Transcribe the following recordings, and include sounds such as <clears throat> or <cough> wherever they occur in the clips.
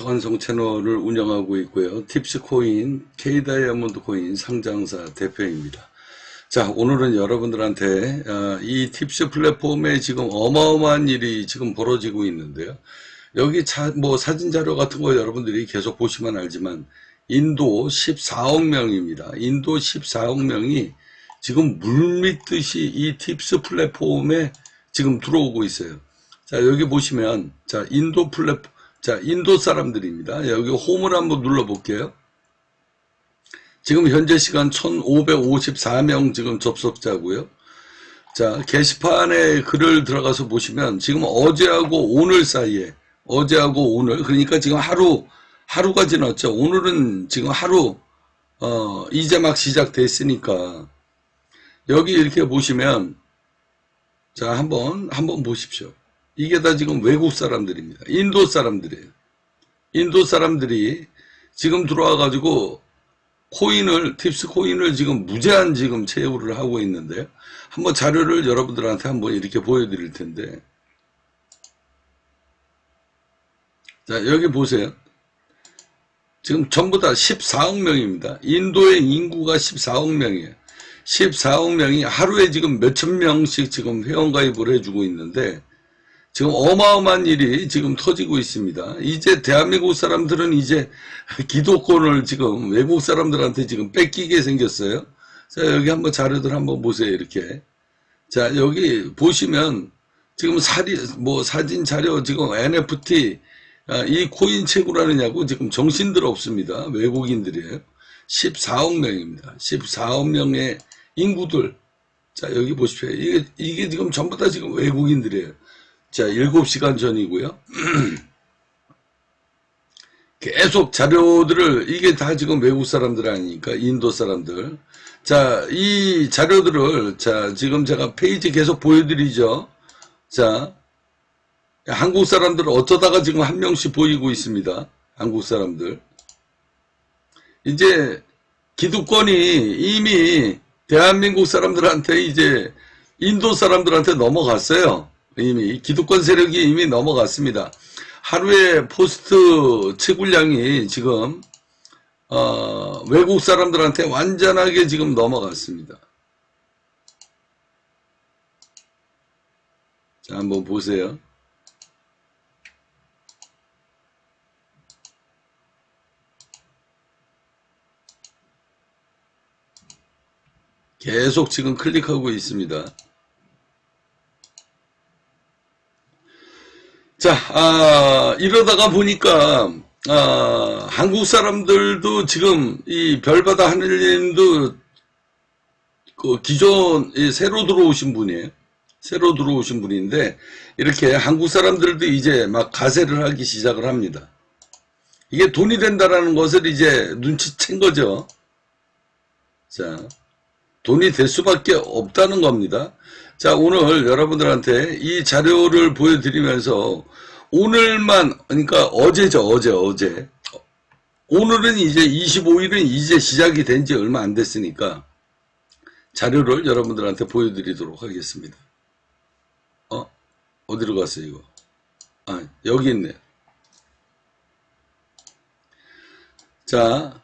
차관성 채널을 운영하고 있고요. 팁스코인, K다이아몬드 코인 상장사 대표입니다. 자, 오늘은 여러분들한테 어, 이 팁스 플랫폼에 지금 어마어마한 일이 지금 벌어지고 있는데요. 여기 자, 뭐 사진 자료 같은 거 여러분들이 계속 보시면 알지만 인도 14억 명입니다. 인도 14억 명이 지금 물밀듯이 이 팁스 플랫폼에 지금 들어오고 있어요. 자, 여기 보시면, 자, 인도 플랫, 자, 인도 사람들입니다. 여기 홈을 한번 눌러볼게요. 지금 현재 시간 1554명 지금 접속자고요. 자, 게시판에 글을 들어가서 보시면 지금 어제하고 오늘 사이에, 어제하고 오늘, 그러니까 지금 하루, 하루가 지났죠. 오늘은 지금 하루, 어, 이제 막 시작됐으니까, 여기 이렇게 보시면, 자, 한번, 한번 보십시오. 이게 다 지금 외국 사람들입니다. 인도 사람들이에요. 인도 사람들이 지금 들어와 가지고 코인을, 팁스 코인을 지금 무제한 지금 채우를 하고 있는데요. 한번 자료를 여러분들한테 한번 이렇게 보여드릴 텐데. 자, 여기 보세요. 지금 전부 다 14억 명입니다. 인도의 인구가 14억 명이에요. 14억 명이 하루에 지금 몇천 명씩 지금 회원가입을 해주고 있는데, 지금 어마어마한 일이 지금 터지고 있습니다. 이제 대한민국 사람들은 이제 기독권을 지금 외국 사람들한테 지금 뺏기게 생겼어요. 자, 여기 한번 자료들 한번 보세요. 이렇게. 자, 여기 보시면 지금 사리, 뭐 사진 자료 지금 NFT, 아, 이 코인 채굴하느냐고 지금 정신들 없습니다. 외국인들이에요. 14억 명입니다. 14억 명의 인구들. 자, 여기 보십시오. 이게, 이게 지금 전부 다 지금 외국인들이에요. 자, 7시간 전이고요. <clears throat> 계속 자료들을, 이게 다 지금 외국 사람들 아니니까, 인도 사람들. 자, 이 자료들을, 자, 지금 제가 페이지 계속 보여드리죠. 자, 한국 사람들 어쩌다가 지금 한 명씩 보이고 있습니다. 한국 사람들. 이제 기득권이 이미 대한민국 사람들한테 이제 인도 사람들한테 넘어갔어요. 이미 기득권 세력이 이미 넘어갔습니다. 하루에 포스트 채굴량이 지금 어, 외국 사람들한테 완전하게 지금 넘어갔습니다. 자, 한번 보세요. 계속 지금 클릭하고 있습니다. 자, 아, 이러다가 보니까, 아, 한국 사람들도 지금 이 별바다 하늘님도 그 기존 이 새로 들어오신 분이에요. 새로 들어오신 분인데, 이렇게 한국 사람들도 이제 막 가세를 하기 시작을 합니다. 이게 돈이 된다라는 것을 이제 눈치챈 거죠. 자, 돈이 될 수밖에 없다는 겁니다. 자, 오늘 여러분들한테 이 자료를 보여드리면서 오늘만, 그러니까 어제죠, 어제, 어제. 오늘은 이제 25일은 이제 시작이 된 지 얼마 안 됐으니까 자료를 여러분들한테 보여드리도록 하겠습니다. 어? 어디로 갔어요, 이거? 아, 여기 있네요. 자,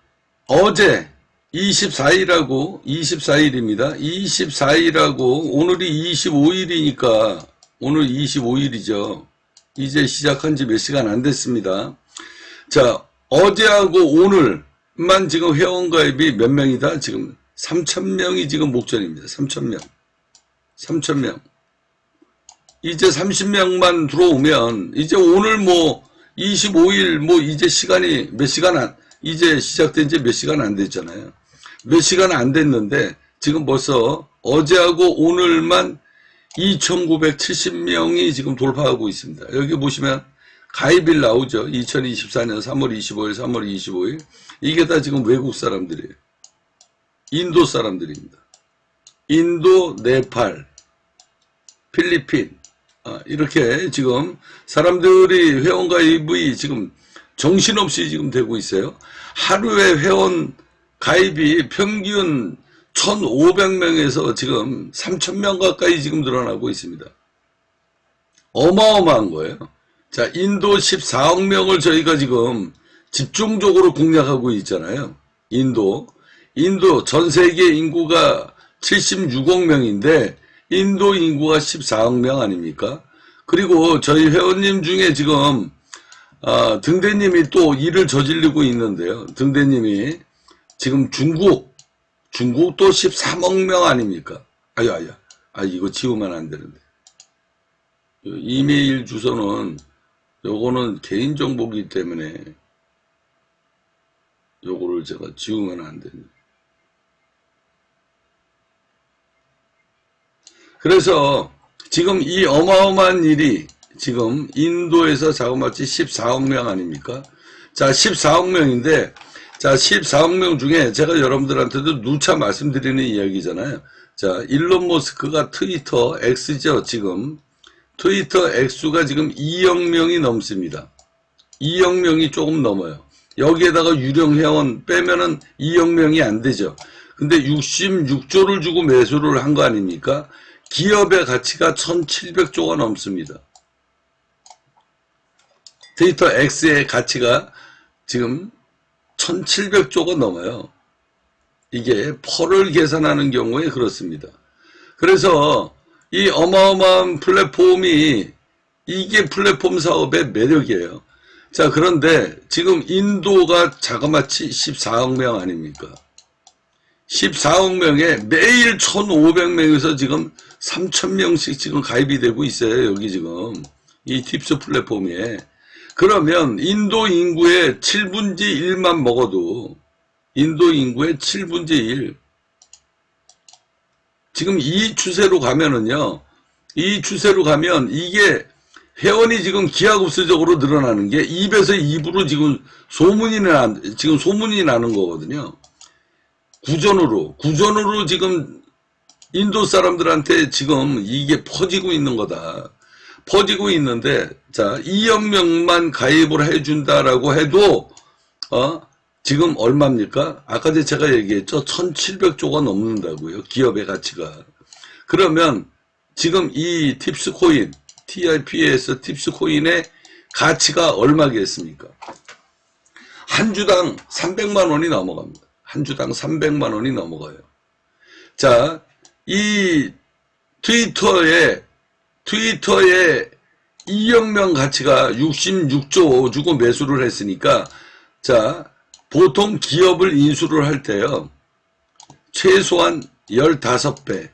어제 24일하고 24일입니다. 24일하고 오늘이 25일이니까 오늘 25일이죠. 이제 시작한 지 몇 시간 안 됐습니다. 자, 어제하고 오늘만 지금 회원가입이 몇 명이다? 지금 3,000명이 지금 목전입니다. 3,000명. 3,000명. 이제 30명만 들어오면 이제 오늘 뭐 25일 뭐 이제 시간이 몇 시간 안 이제 시작된 지 몇 시간 안 됐잖아요. 몇 시간 안 됐는데 지금 벌써 어제하고 오늘만 2,970명이 지금 돌파하고 있습니다. 여기 보시면 가입일 나오죠. 2024년 3월 25일, 3월 25일. 이게 다 지금 외국 사람들이에요. 인도 사람들입니다. 인도, 네팔, 필리핀, 아, 이렇게 지금 사람들이 회원가입이 지금 정신없이 지금 되고 있어요. 하루에 회원 가입이 평균 1,500명에서 지금 3,000명 가까이 지금 늘어나고 있습니다. 어마어마한 거예요. 자, 인도 14억 명을 저희가 지금 집중적으로 공략하고 있잖아요. 인도. 인도 전 세계 인구가 76억 명인데 인도 인구가 14억 명 아닙니까? 그리고 저희 회원님 중에 지금 아, 등대님이 또 일을 저지르고 있는데요. 등대님이 지금 중국, 중국도 13억 명 아닙니까? 아유, 아유, 아, 이거 지우면 안 되는데. 이메일 주소는 요거는 개인정보기 때문에 요거를 제가 지우면 안 됩니다. 그래서 지금 이 어마어마한 일이 지금 인도에서 자그마치 14억 명 아닙니까? 자, 14억 명인데, 자, 14억 명 중에 제가 여러분들한테도 누차 말씀드리는 이야기잖아요. 자, 일론 머스크가 트위터 X죠, 지금. 트위터 X가 지금 2억 명이 넘습니다. 2억 명이 조금 넘어요. 여기에다가 유령 회원 빼면은 2억 명이 안 되죠. 근데 66조를 주고 매수를 한 거 아닙니까? 기업의 가치가 1700조가 넘습니다. 트위터 X의 가치가 지금 1700조가 넘어요. 이게 펄을 계산하는 경우에 그렇습니다. 그래서 이 어마어마한 플랫폼이 이게 플랫폼 사업의 매력이에요. 자, 그런데 지금 인도가 자그마치 14억 명 아닙니까? 14억 명에 매일 1,500명에서 지금 3,000명씩 지금 가입이 되고 있어요. 여기 지금. 이 팁스 플랫폼에. 그러면 인도 인구의 7분지 1만 먹어도 인도 인구의 7분지 1. 지금 이 추세로 가면은요. 이 추세로 가면 이게 회원이 지금 기하급수적으로 늘어나는 게 입에서 입으로 지금 소문이 나, 지금 소문이 나는 거거든요. 구전으로, 구전으로 지금 인도 사람들한테 지금 이게 퍼지고 있는 거다. 퍼지고 있는데, 자, 2억 명만 가입을 해준다라고 해도, 어, 지금 얼마입니까? 아까 제가 얘기했죠. 1700조가 넘는다고요. 기업의 가치가. 그러면 지금 이 팁스 코인, TRP에서 팁스 코인의 가치가 얼마겠습니까? 한 주당 300만 원이 넘어갑니다. 한 주당 300만 원이 넘어가요. 자, 이 트위터에 트위터에 2억 명 가치가 66조 주고 매수를 했으니까 자, 보통 기업을 인수를 할 때요. 최소한 15배.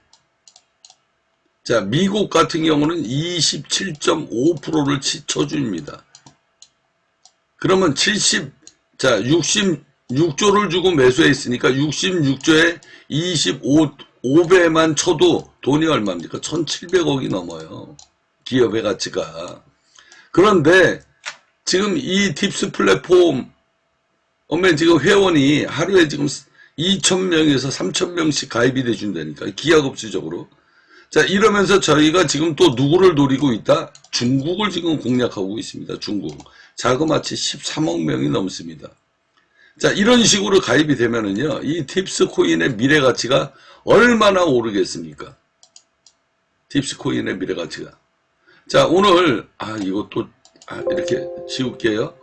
자, 미국 같은 경우는 27.5%를 쳐줍니다. 그러면 70, 자, 66조를 주고 매수했으니까 66조에 25, 5배만 쳐도 돈이 얼마입니까? 1,700억이 넘어요. 기업의 가치가. 그런데 지금 이 팁스 플랫폼, 오면 지금 회원이 하루에 지금 2,000명에서 3,000명씩 가입이 돼준다니까. 기하급수적으로. 자, 이러면서 저희가 지금 또 누구를 노리고 있다? 중국을 지금 공략하고 있습니다. 중국. 자그마치 13억 명이 넘습니다. 자, 이런 식으로 가입이 되면은요, 이 팁스 코인의 미래 가치가 얼마나 오르겠습니까? 팁스 코인의 미래 가치가. 자, 오늘, 아, 이것도, 아, 이렇게 지울게요.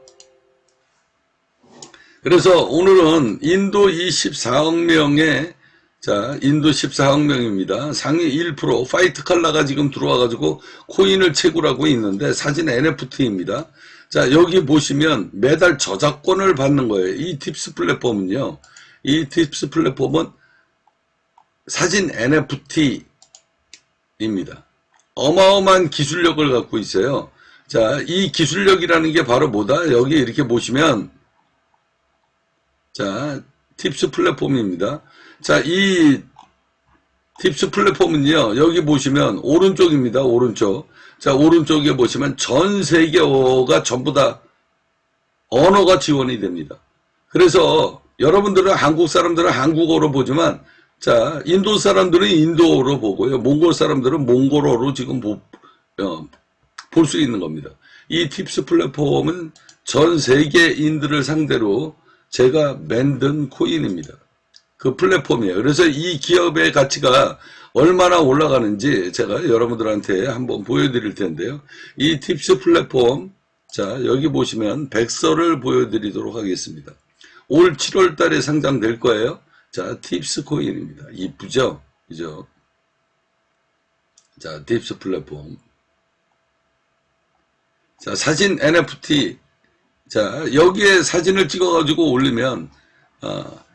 그래서 오늘은 인도 24억 명의 자, 인도 14억 명입니다. 상위 1% 파이트 칼라가 지금 들어와가지고 코인을 채굴하고 있는데 사진 NFT입니다. 자, 여기 보시면 매달 저작권을 받는 거예요. 이 팁스 플랫폼은요. 이 팁스 플랫폼은 사진 NFT입니다. 어마어마한 기술력을 갖고 있어요. 자, 이 기술력이라는 게 바로 뭐다? 여기 이렇게 보시면 자, 팁스 플랫폼입니다. 자, 이 팁스 플랫폼은요, 여기 보시면 오른쪽입니다. 오른쪽. 자, 오른쪽에 보시면 전 세계어가 전부 다 언어가 지원이 됩니다. 그래서 여러분들은 한국 사람들은 한국어로 보지만 자, 인도 사람들은 인도어로 보고요. 몽골 사람들은 몽골어로 지금 어, 볼수 있는 겁니다. 이 팁스 플랫폼은 전 세계인들을 상대로 제가 만든 코인입니다. 그 플랫폼이에요. 그래서 이 기업의 가치가 얼마나 올라가는지 제가 여러분들한테 한번 보여드릴 텐데요. 이 팁스 플랫폼 자, 여기 보시면 백서를 보여드리도록 하겠습니다. 올 7월 달에 상장될 거예요. 자, 팁스 코인입니다. 이쁘죠? 그죠? 자, 팁스 플랫폼. 자, 사진 NFT. 자, 여기에 사진을 찍어가지고 올리면, 어,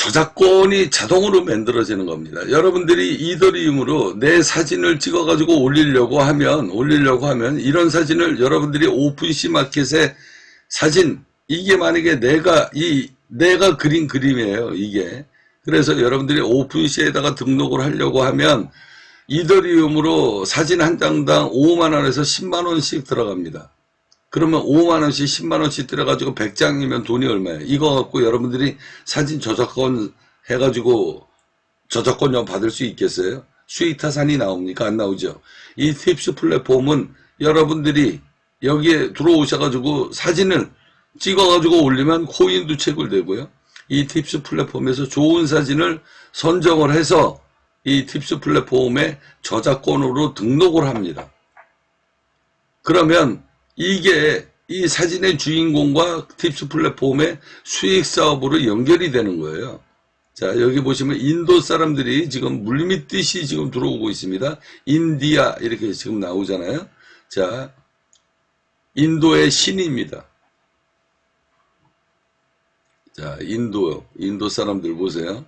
저작권이 자동으로 만들어지는 겁니다. 여러분들이 이더리움으로 내 사진을 찍어가지고 올리려고 하면, 올리려고 하면, 이런 사진을 여러분들이 오픈시 마켓에 사진, 이게 만약에 내가, 이, 내가 그린 그림이에요, 이게. 그래서 여러분들이 오픈시에다가 등록을 하려고 하면, 이더리움으로 사진 한 장당 5만 원에서 10만 원씩 들어갑니다. 그러면 5만원씩 10만원씩 들어가지고 100장이면 돈이 얼마예요? 이거 갖고 여러분들이 사진 저작권 해가지고 저작권료 받을 수 있겠어요? 수익 타산이 나옵니까? 안 나오죠. 이 팁스 플랫폼은 여러분들이 여기에 들어오셔가지고 사진을 찍어가지고 올리면 코인도 채굴되고요. 이 팁스 플랫폼에서 좋은 사진을 선정을 해서 이 팁스 플랫폼에 저작권으로 등록을 합니다. 그러면 이게 이 사진의 주인공과 팁스 플랫폼의 수익 사업으로 연결이 되는 거예요. 자, 여기 보시면 인도 사람들이 지금 물밑듯이 지금 들어오고 있습니다. 인디아 이렇게 지금 나오잖아요. 자, 인도의 신입니다. 자, 인도, 인도 사람들 보세요.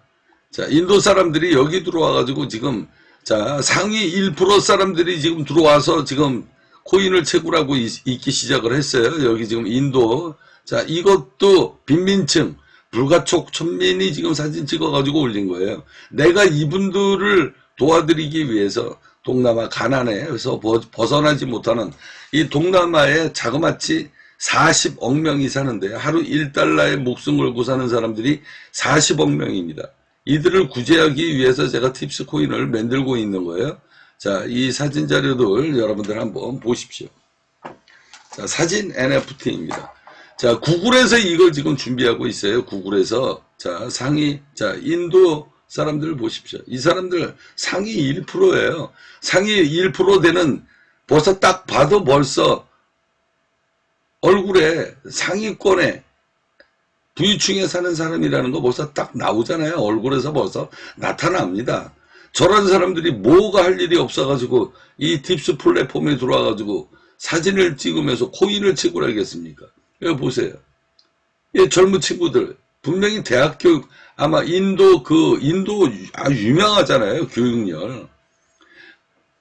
자, 인도 사람들이 여기 들어와가지고 지금, 자, 상위 1% 사람들이 지금 들어와서 지금 코인을 채굴하고 있, 기 시작을 했어요. 여기 지금 인도. 자, 이것도 빈민층, 불가촉 천민이 지금 사진 찍어가지고 올린 거예요. 내가 이분들을 도와드리기 위해서 동남아 가난에서 벗어나지 못하는 이 동남아에 자그마치 40억 명이 사는데 하루 1달러에 목숨 걸고 사는 사람들이 40억 명입니다. 이들을 구제하기 위해서 제가 팁스 코인을 만들고 있는 거예요. 자, 이 사진 자료들 여러분들 한번 보십시오. 자, 사진 NFT입니다. 자, 구글에서 이걸 지금 준비하고 있어요. 구글에서. 자, 상위, 자, 인도 사람들 보십시오. 이 사람들 상위 1%예요. 상위 1% 되는 벌써 딱 봐도 벌써 얼굴에 상위권에 부유층에 사는 사람이라는 거 벌써 딱 나오잖아요. 얼굴에서 벌써 나타납니다. 저런 사람들이 뭐가 할 일이 없어가지고 이 팁스 플랫폼에 들어와가지고 사진을 찍으면서 코인을 채굴하겠습니까? 여기 보세요. 이 젊은 친구들 분명히 대학 교육 아마 인도 그 인도 아주 유명하잖아요 교육열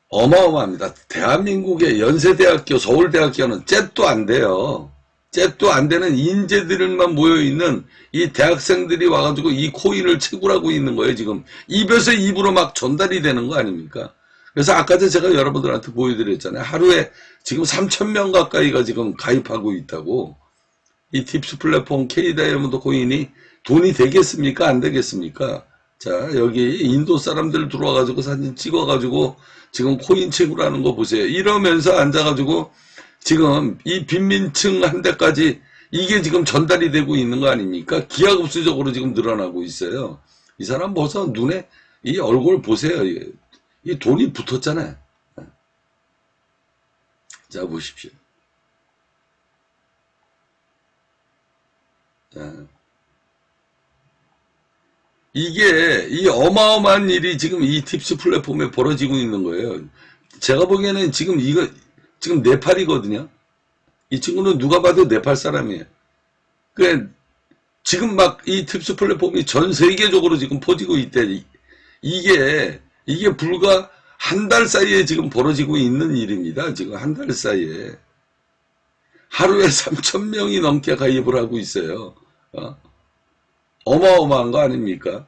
어마어마합니다. 대한민국의 연세대학교 서울대학교는 잽도 안 돼요. 잽도 안 되는 인재들만 모여있는 이 대학생들이 와가지고 이 코인을 채굴하고 있는 거예요, 지금. 입에서 입으로 막 전달이 되는 거 아닙니까? 그래서 아까 전 제가 여러분들한테 보여드렸잖아요. 하루에 지금 3천명 가까이가 지금 가입하고 있다고. 이 팁스 플랫폼 K 다이아몬드 코인이 돈이 되겠습니까? 안 되겠습니까? 자, 여기 인도 사람들 들어와가지고 사진 찍어가지고 지금 코인 채굴하는 거 보세요. 이러면서 앉아가지고 지금 이 빈민층 한테까지 이게 지금 전달이 되고 있는 거 아닙니까? 기하급수적으로 지금 늘어나고 있어요. 이 사람 벌써 눈에 이 얼굴 보세요. 이, 이 돈이 붙었잖아요. 자 보십시오. 자. 이게 이 어마어마한 일이 지금 이 팁스 플랫폼에 벌어지고 있는 거예요. 제가 보기에는 지금 이거 지금 네팔이거든요. 이 친구는 누가 봐도 네팔 사람이에요. 그 지금 막 이 팁스 플랫폼이 전 세계적으로 지금 퍼지고 있대. 이게 이게 불과 한 달 사이에 지금 벌어지고 있는 일입니다. 지금 한 달 사이에 하루에 <laughs> 3천 명이 넘게 가입을 하고 있어요. 어? 어마어마한 거 아닙니까?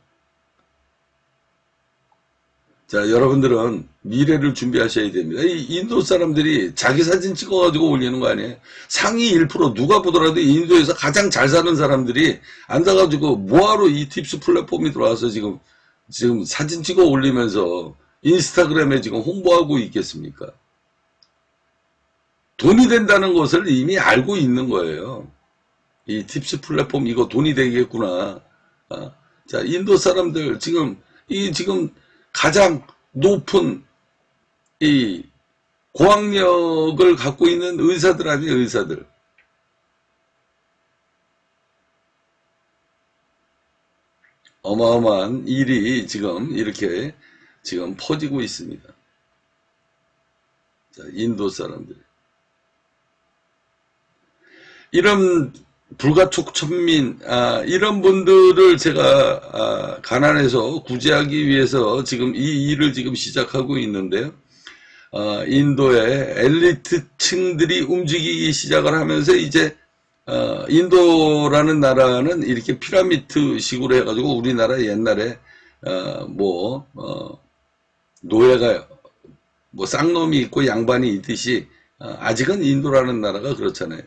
자, 여러분들은 미래를 준비하셔야 됩니다. 이 인도 사람들이 자기 사진 찍어가지고 올리는 거 아니에요? 상위 1% 누가 보더라도 인도에서 가장 잘 사는 사람들이 앉아가지고 뭐하러 이 팁스 플랫폼이 들어와서 지금, 지금 사진 찍어 올리면서 인스타그램에 지금 홍보하고 있겠습니까? 돈이 된다는 것을 이미 알고 있는 거예요. 이 팁스 플랫폼 이거 돈이 되겠구나. 아, 자, 인도 사람들 지금 이 지금 가장 높은 이 고학력을 갖고 있는 의사들 아니에요, 의사들. 어마어마한 일이 지금 이렇게 지금 퍼지고 있습니다. 자, 인도 사람들. 이런 불가촉 천민, 아, 이런 분들을 제가, 아, 가난해서 구제하기 위해서 지금 이 일을 지금 시작하고 있는데요. 어, 인도의 엘리트 층들이 움직이기 시작을 하면서 이제 어, 인도라는 나라는 이렇게 피라미드 식으로 해가지고 우리나라 옛날에 어, 뭐 어, 노예가 뭐 쌍놈이 있고 양반이 있듯이 어, 아직은 인도라는 나라가 그렇잖아요.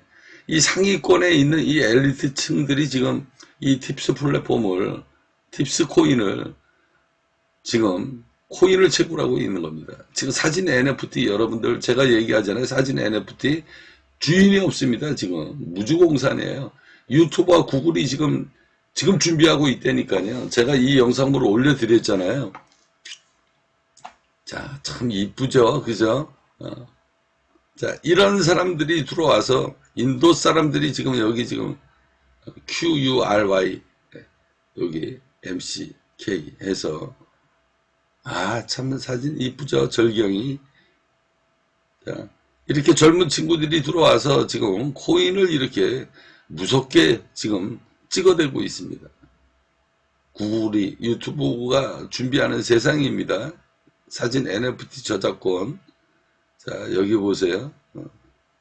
이 상위권에 있는 이 엘리트 층들이 지금 이 팁스 플랫폼을 팁스 코인을 지금 코인을 채굴하고 있는 겁니다. 지금 사진 NFT 여러분들 제가 얘기하잖아요. 사진 NFT 주인이 없습니다. 지금 무주공산이에요. 유튜브와 구글이 지금 지금 준비하고 있다니까요. 제가 이 영상물을 올려드렸잖아요. 자, 참 이쁘죠, 그죠? 어. 자, 이런 사람들이 들어와서 인도 사람들이 지금 여기 지금 QURY 여기 MCK 해서 아, 참 사진 이쁘죠? 절경이. 자, 이렇게 젊은 친구들이 들어와서 지금 코인을 이렇게 무섭게 지금 찍어대고 있습니다. 구글이 유튜브가 준비하는 세상입니다. 사진 NFT 저작권. 자, 여기 보세요. 어,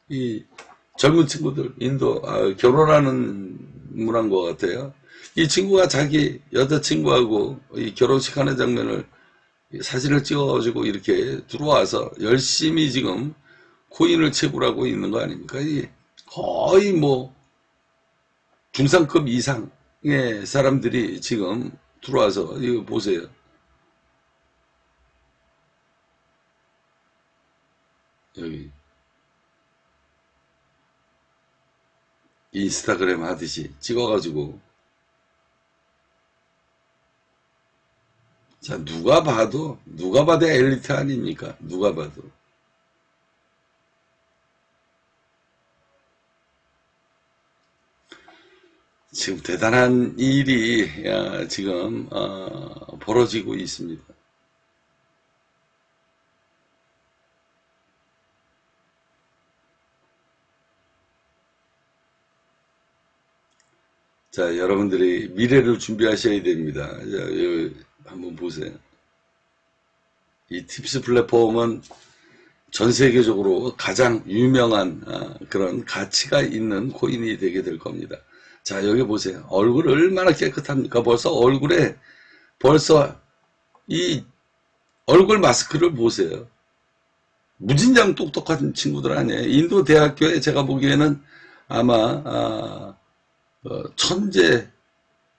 이 젊은 친구들, 인도, 아, 결혼하는 문화인 것 같아요. 이 친구가 자기 여자친구하고 이 결혼식 하는 장면을 사진을 찍어가지고 이렇게 들어와서 열심히 지금 코인을 채굴하고 있는 거 아닙니까? 거의 뭐 중상급 이상의 사람들이 지금 들어와서 이거 보세요. 여기 인스타그램 하듯이 찍어가지고 자, 누가 봐도, 누가 봐도 엘리트 아닙니까? 누가 봐도. 지금 대단한 일이 지금 어, 벌어지고 있습니다. 자, 여러분들이 미래를 준비하셔야 됩니다. 자, 한번 보세요. 이 팁스 플랫폼은 전 세계적으로 가장 유명한 아, 그런 가치가 있는 코인이 되게 될 겁니다. 자, 여기 보세요. 얼굴 얼마나 깨끗합니까? 벌써 얼굴에 벌써 이 얼굴 마스크를 보세요. 무진장 똑똑한 친구들 아니에요. 인도 대학교에 제가 보기에는 아마 아, 어, 천재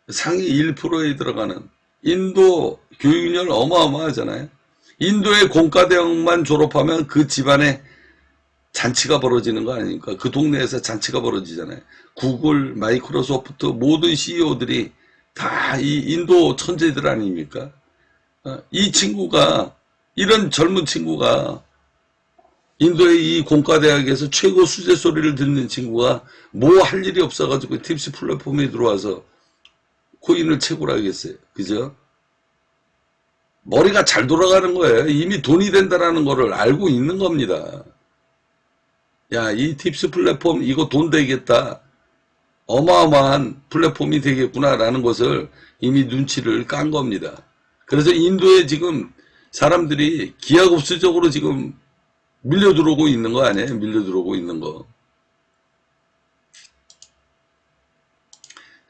상위 1%에 들어가는 인도 교육열 어마어마하잖아요. 인도의 공과대학만 졸업하면 그 집안에 잔치가 벌어지는 거 아닙니까? 그 동네에서 잔치가 벌어지잖아요. 구글, 마이크로소프트 모든 CEO들이 다 이 인도 천재들 아닙니까? 어, 이 친구가 이런 젊은 친구가 인도의 이 공과대학에서 최고 수제 소리를 듣는 친구가 뭐 할 일이 없어가지고 팁스 플랫폼에 들어와서 코인을 채굴하겠어요. 그죠? 머리가 잘 돌아가는 거예요. 이미 돈이 된다라는 거를 알고 있는 겁니다. 야, 이 팁스 플랫폼 이거 돈 되겠다. 어마어마한 플랫폼이 되겠구나라는 것을 이미 눈치를 깐 겁니다. 그래서 인도에 지금 사람들이 기하급수적으로 지금 밀려 들어오고 있는 거 아니에요? 밀려 들어오고 있는 거.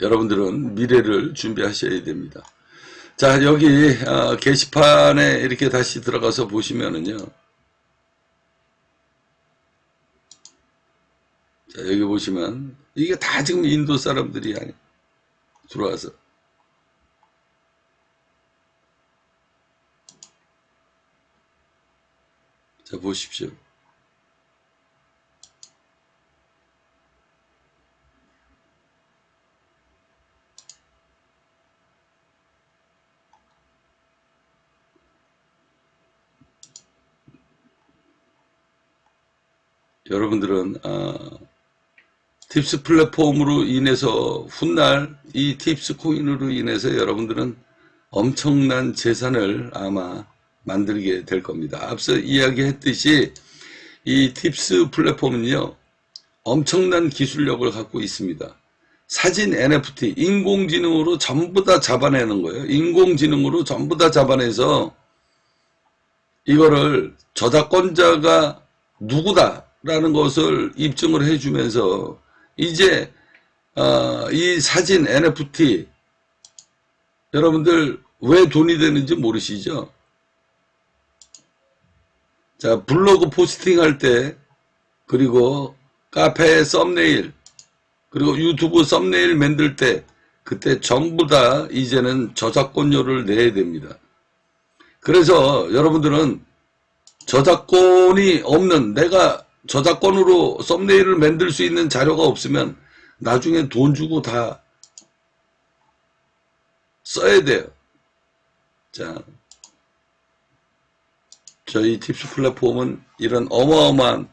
여러분들은 미래를 준비하셔야 됩니다. 자, 여기 어, 게시판에 이렇게 다시 들어가서 보시면은요. 자, 여기 보시면 이게 다 지금 인도 사람들이 아니 들어와서 자, 보십시오. 여러분들은 아, 팁스 플랫폼으로 인해서 훗날 이 팁스 코인으로 인해서 여러분들은 엄청난 재산을 아마 만들게 될 겁니다. 앞서 이야기했듯이 이 팁스 플랫폼은요 엄청난 기술력을 갖고 있습니다. 사진 NFT 인공지능으로 전부 다 잡아내는 거예요. 인공지능으로 전부 다 잡아내서 이거를 저작권자가 누구다라는 것을 입증을 해주면서 이제 어, 이 사진 NFT 여러분들 왜 돈이 되는지 모르시죠? 자 블로그 포스팅 할 때 그리고 카페 썸네일 그리고 유튜브 썸네일 만들 때 그때 전부 다 이제는 저작권료를 내야 됩니다. 그래서 여러분들은 저작권이 없는 내가 저작권으로 썸네일을 만들 수 있는 자료가 없으면 나중에 돈 주고 다 써야 돼요. 자, 저희 팁스 플랫폼은 이런 어마어마한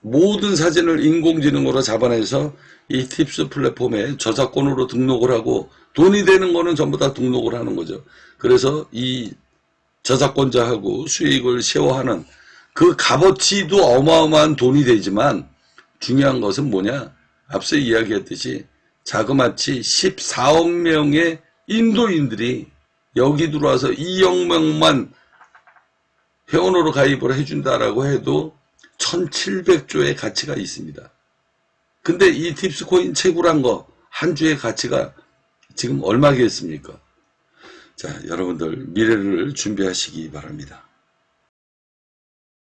모든 사진을 인공지능으로 잡아내서 이 팁스 플랫폼에 저작권으로 등록을 하고 돈이 되는 거는 전부 다 등록을 하는 거죠. 그래서 이 저작권자하고 수익을 쉐어하는 그 값어치도 어마어마한 돈이 되지만 중요한 것은 뭐냐? 앞서 이야기했듯이 자그마치 14억 명의 인도인들이 여기 들어와서 2억 명만 회원으로 가입을 해준다라고 해도 1700조의 가치가 있습니다. 근데 이 팁스코인 채굴한 거 한 주의 가치가 지금 얼마겠습니까? 자, 여러분들 미래를 준비하시기 바랍니다.